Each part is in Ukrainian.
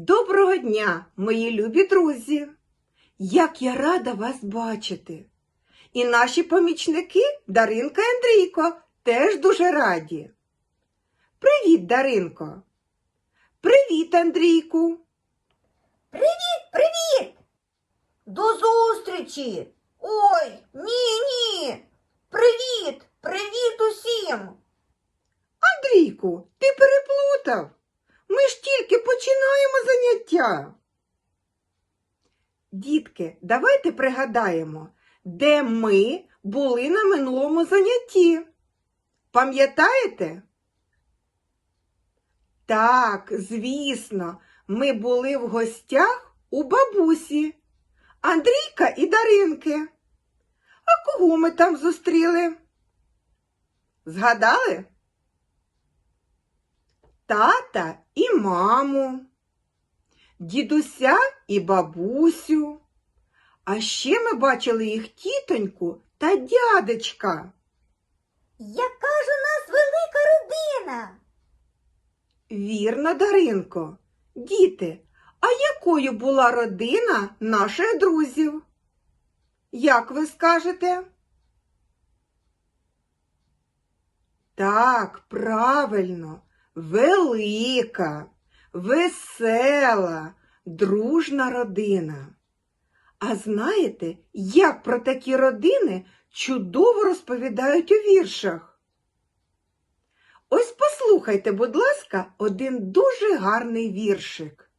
Доброго дня, мої любі друзі! Як я рада вас бачити! І наші помічники Даринка і Андрійко теж дуже раді. Привіт, Даринко! Привіт, Андрійку! Привіт, привіт! До зустрічі! Ой, ні, ні! Привіт! Привіт усім! Андрійку, ти переплутав. Ми ж тільки починаємо заняття. Дітки, давайте пригадаємо, де ми були на минулому занятті. Пам'ятаєте? Так, звісно, ми були в гостях у бабусі Андрійка і Даринки. А кого ми там зустріли? Згадали? Тата і маму, дідуся і бабусю. А ще ми бачили їх тітоньку та дядечка. Яка ж у нас велика родина! Вірно, Даринко. Діти, а якою була родина наших друзів? Як ви скажете? Так, правильно, велика, весела, дружна родина. А знаєте, як про такі родини чудово розповідають у віршах? Ось послухайте, будь ласка, один дуже гарний віршик.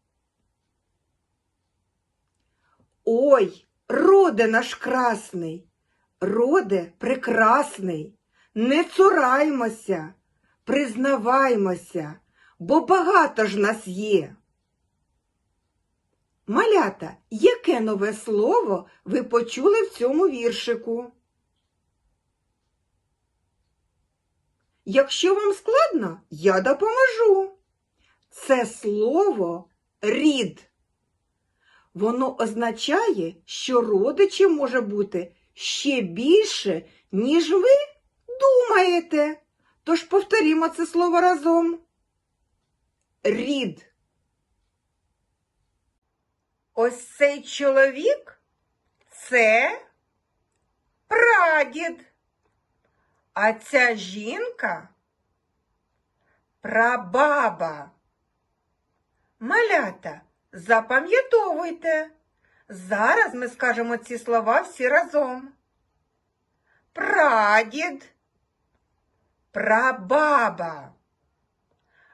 Ой, роде наш красний, роде прекрасний, не цураймося, признаваймося, бо багато ж нас є. Малята, яке нове слово ви почули в цьому віршику? Якщо вам складно, я допоможу. Це слово рід. Воно означає, що родичів може бути ще більше, ніж ви думаєте. Тож повторімо це слово разом. Рід. Ось цей чоловік це прадід. А ця жінка прабаба. Малята, запам'ятовуйте. Зараз ми скажемо ці слова всі разом. Прадід, прабаба.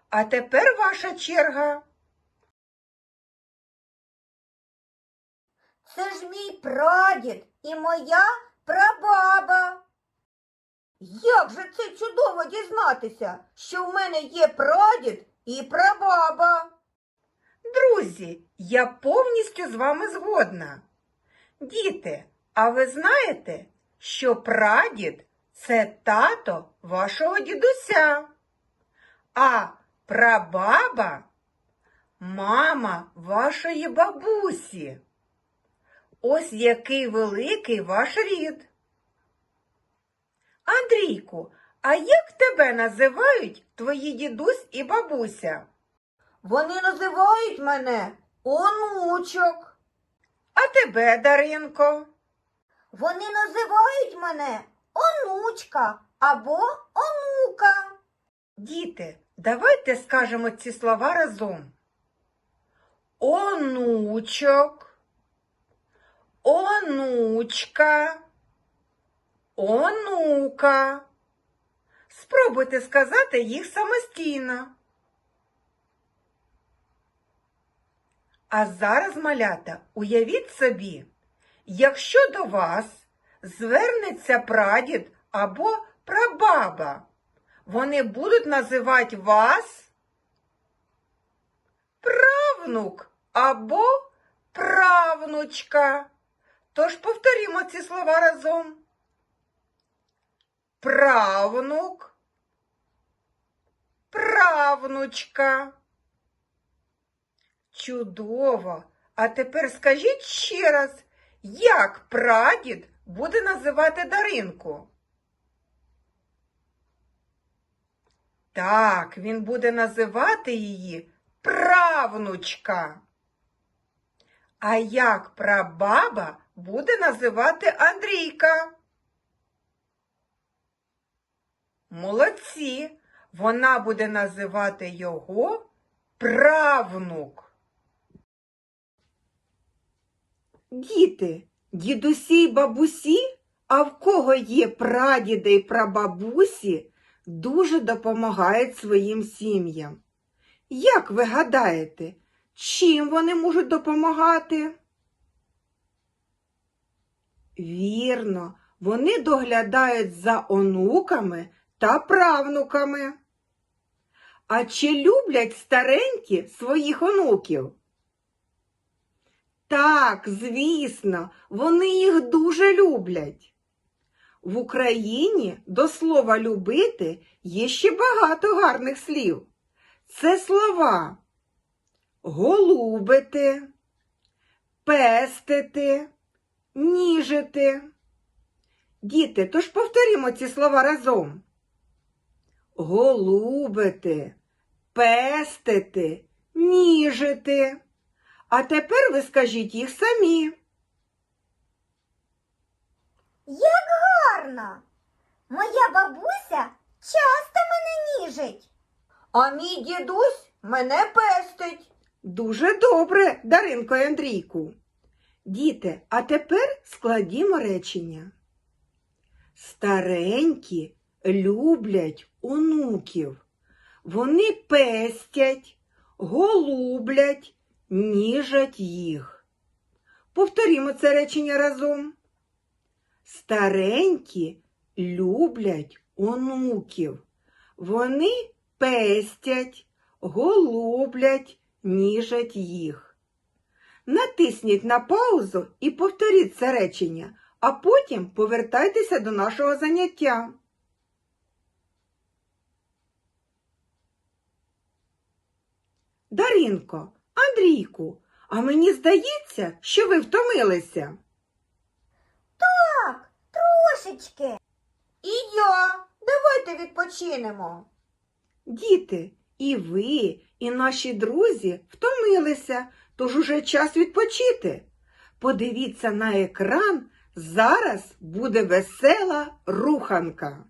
А тепер ваша черга. Це ж мій прадід і моя прабаба. Як же це чудово дізнатися, що в мене є прадід і прабаба? Друзі, я повністю з вами згодна. Діти, а ви знаєте, що прадід це тато вашого дідуся, а прабаба мама вашої бабусі. Ось який великий ваш рід. Андрійку, а як тебе називають твої дідусь і бабуся? Вони називають мене онучок. А тебе, Даринко? Вони називають мене онучка або онука. Діти, давайте скажемо ці слова разом. Онучок, онучка, онука. Спробуйте сказати їх самостійно. А зараз, малята, уявіть собі, якщо до вас звернеться прадід або прабаба, вони будуть називати вас правнук або правнучка. Тож повторімо ці слова разом. Правнук, правнучка. Чудово! А тепер скажіть ще раз, як прадід буде називати Даринку? Так, він буде називати її правнучка. А як прабаба буде називати Андрійка? Молодці! Вона буде називати його правнук. Діти, дідусі й бабусі, а в кого є прадіди й прабабусі, дуже допомагають своїм сім'ям. Як ви гадаєте, чим вони можуть допомагати? Вірно, вони доглядають за онуками та правнуками. А чи люблять старенькі своїх онуків? Так, звісно, вони їх дуже люблять. В Україні до слова любити є ще багато гарних слів. Це слова голубити, пестити, ніжити. Діти, тож повторімо ці слова разом. Голубити, пестити, ніжити. А тепер ви скажіть їх самі. Як гарно! Моя бабуся часто мене ніжить. А мій дідусь мене пестить. Дуже добре, Даринко і Андрійку. Діти, а тепер складімо речення. Старенькі люблять онуків. Вони пестять, голублять, ніжать їх. Повторімо це речення разом. Старенькі люблять онуків. Вони пестять, голублять, ніжать їх. Натисніть на паузу і повторіть це речення, а потім повертайтеся до нашого заняття. Даринко, Андрійку, а мені здається, що ви втомилися. Так, трошечки. І я. Давайте відпочинемо. Діти, і ви, і наші друзі втомилися, тож уже час відпочити. Подивіться на екран, зараз буде весела руханка.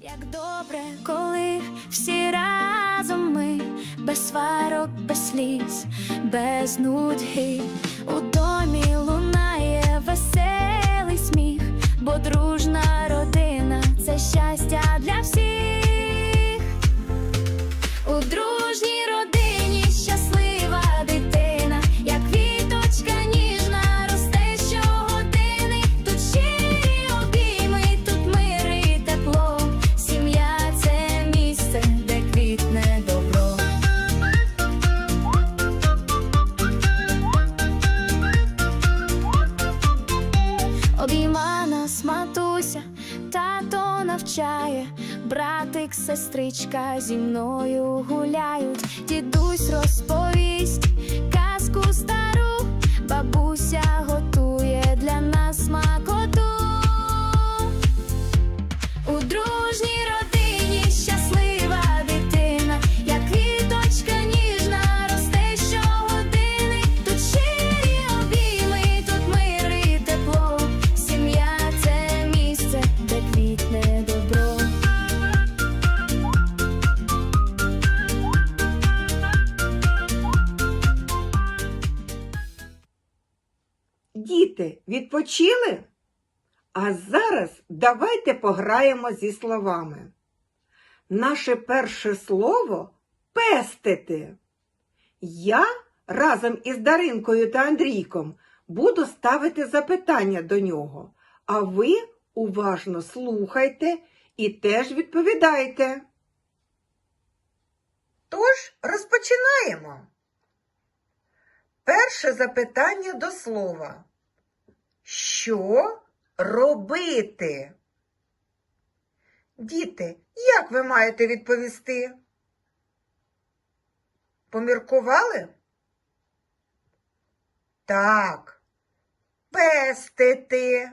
Як добре, коли всі сварок, без сліз, без нудьги. У домі лунає веселий сміх, бо дружна родина це щастя для всіх. Тато братик, сестричка зі мною гуляють, дідусь розповість казку стару, відпочили? А зараз давайте пограємо зі словами. Наше перше слово пестити. Я разом із Даринкою та Андрійком буду ставити запитання до нього, а ви уважно слухайте і теж відповідайте. Тож розпочинаємо. Перше запитання до слова. Що робити? Діти, як ви маєте відповісти? Поміркували? Так. Пестити.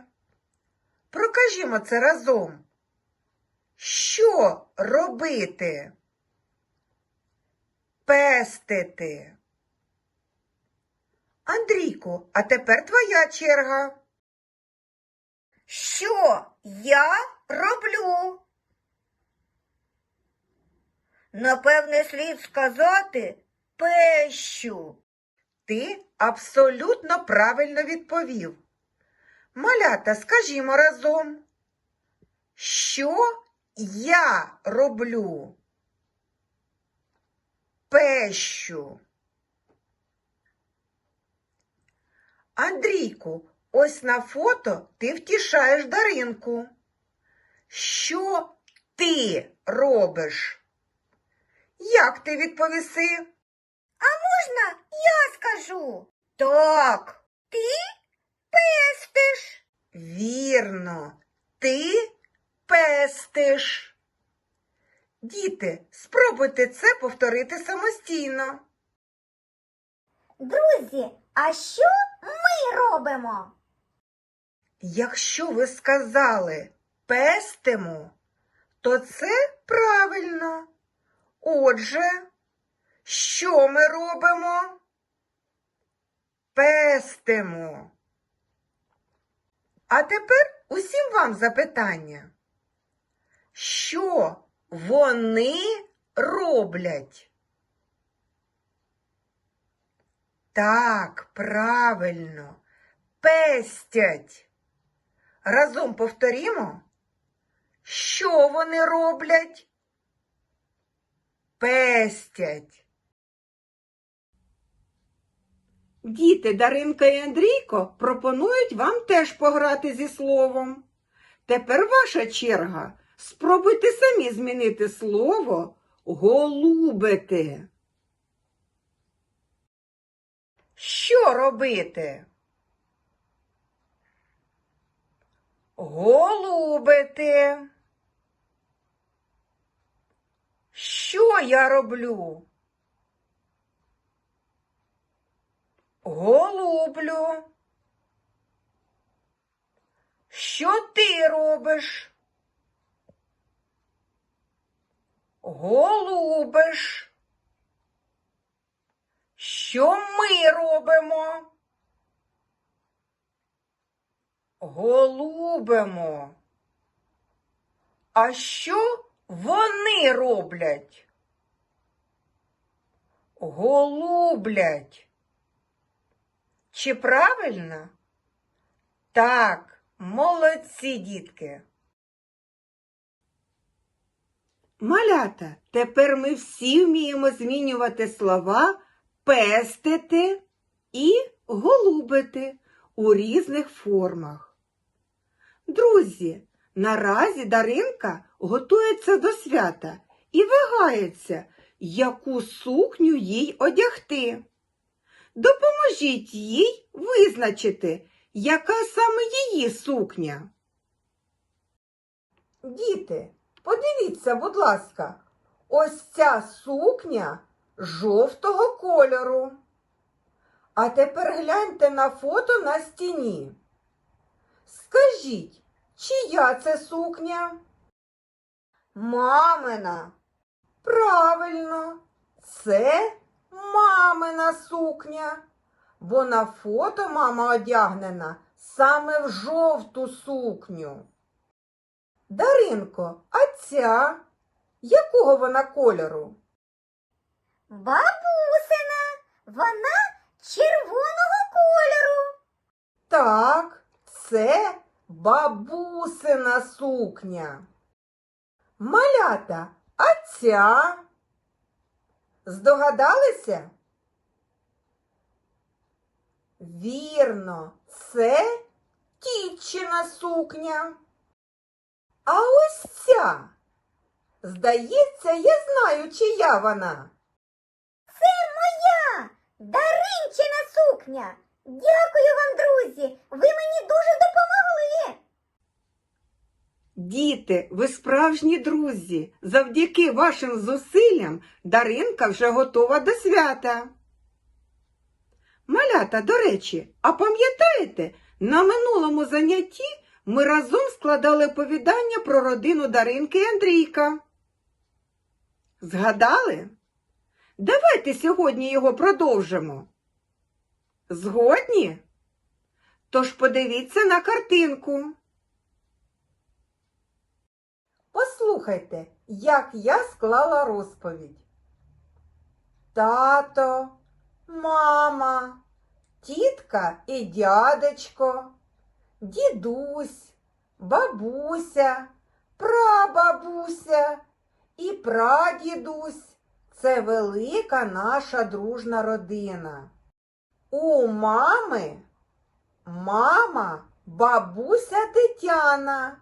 Прокажімо це разом. Що робити? пестити. Андрійку, а тепер твоя черга. Що я роблю? Напевне, слід сказати пещу. Ти абсолютно правильно відповів. Малята, скажімо разом. Що я роблю? Пещу. Андрійку, ось на фото ти втішаєш Даринку. Що ти робиш? Як ти відповіси? А Можна я скажу? Так, ти пестиш. Вірно, ти пестиш. Діти, спробуйте це повторити самостійно. Друзі, а що ми робимо? Якщо ви сказали пестимо, то це правильно. Отже, що ми робимо? Пестимо. А тепер усім вам запитання. Що вони роблять? Так, правильно, пестять. Разом повторімо. Що вони роблять? Пестять. Діти Даринка і Андрійко пропонують вам теж пограти зі словом. Тепер ваша черга. Спробуйте самі змінити слово голубити. Що робити? Голубити. Що я роблю? Голублю. Що ти робиш? Голубиш. Що ми робимо? Голубимо. А що вони роблять? Голублять. Чи правильно? Так, молодці, дітки. Малята, тепер ми всі вміємо змінювати слова пестити і голубити у різних формах. Друзі, наразі Даринка готується до свята і вагається, яку сукню їй одягти. Допоможіть їй визначити, яка саме її сукня. Діти, подивіться, будь ласка, ось ця сукня жовтого кольору. А тепер гляньте на фото на стіні. Скажіть, чия це сукня? Мамина. Правильно, це мамина сукня, бо на фото мама одягнена саме в жовту сукню. Даринко, а ця? Якого вона кольору? Бабусина. Вона червоного кольору. Так, це бабусина сукня. Малята, а ця? Здогадалися? Вірно, це тітчина сукня. А ось ця. Здається, я знаю, чия вона. Це Моя Даринчина сукня. Дякую вам, друзі. Ви мені дуже допомогли. Діти, ви справжні друзі. Завдяки вашим зусиллям Даринка вже готова до свята. Малята, до речі, а пам'ятаєте, на минулому занятті ми разом складали оповідання про родину Даринки і Андрійка. Згадали? Давайте сьогодні його продовжимо. Згодні? Тож подивіться на картинку. Послухайте, як я склала розповідь. Тато, мама, тітка і дядечко, дідусь, бабуся, прабабуся і прадідусь. Це велика наша дружна родина. У мами мама, бабуся Тетяна,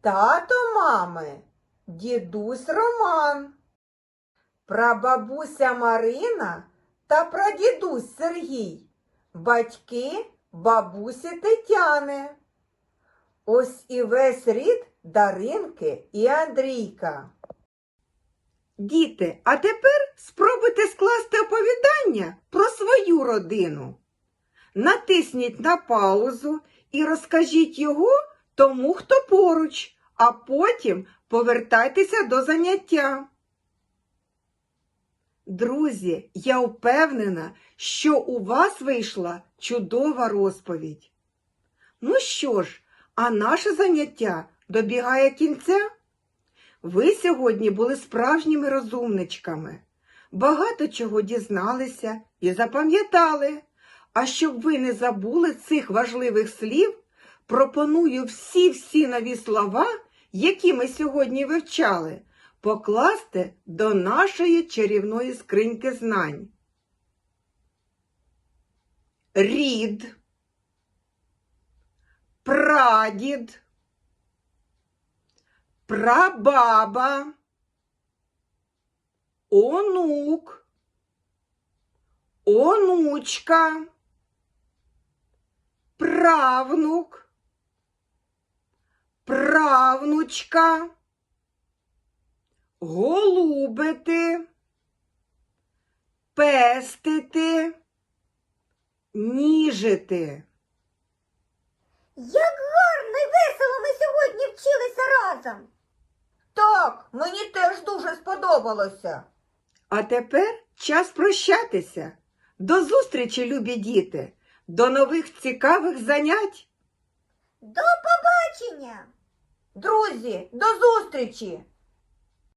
тато мами, дідусь Роман, прабабуся Марина та прадідусь Сергій, батьки бабусі Тетяни. Ось і весь рід Даринки і Андрійка. Діти, а тепер спробуйте скласти оповідання про свою родину. Натисніть на паузу і розкажіть його тому, хто поруч, а потім повертайтеся до заняття. Друзі, я впевнена, що у вас вийшла чудова розповідь. Ну що ж, а наше заняття добігає кінця. Ви сьогодні були справжніми розумничками, багато чого дізналися і запам'ятали. А щоб ви не забули цих важливих слів, пропоную всі-всі нові слова, які ми сьогодні вивчали, покласти до нашої чарівної скриньки знань. Рід, прадід, прабаба, онук, онучка, правнук, правнучка, голубити, пестити, ніжити. Як гарно і весело ми сьогодні вчилися разом. Так, мені теж дуже сподобалося. А тепер час прощатися. До зустрічі, любі діти, до нових цікавих занять. До побачення. Друзі, до зустрічі!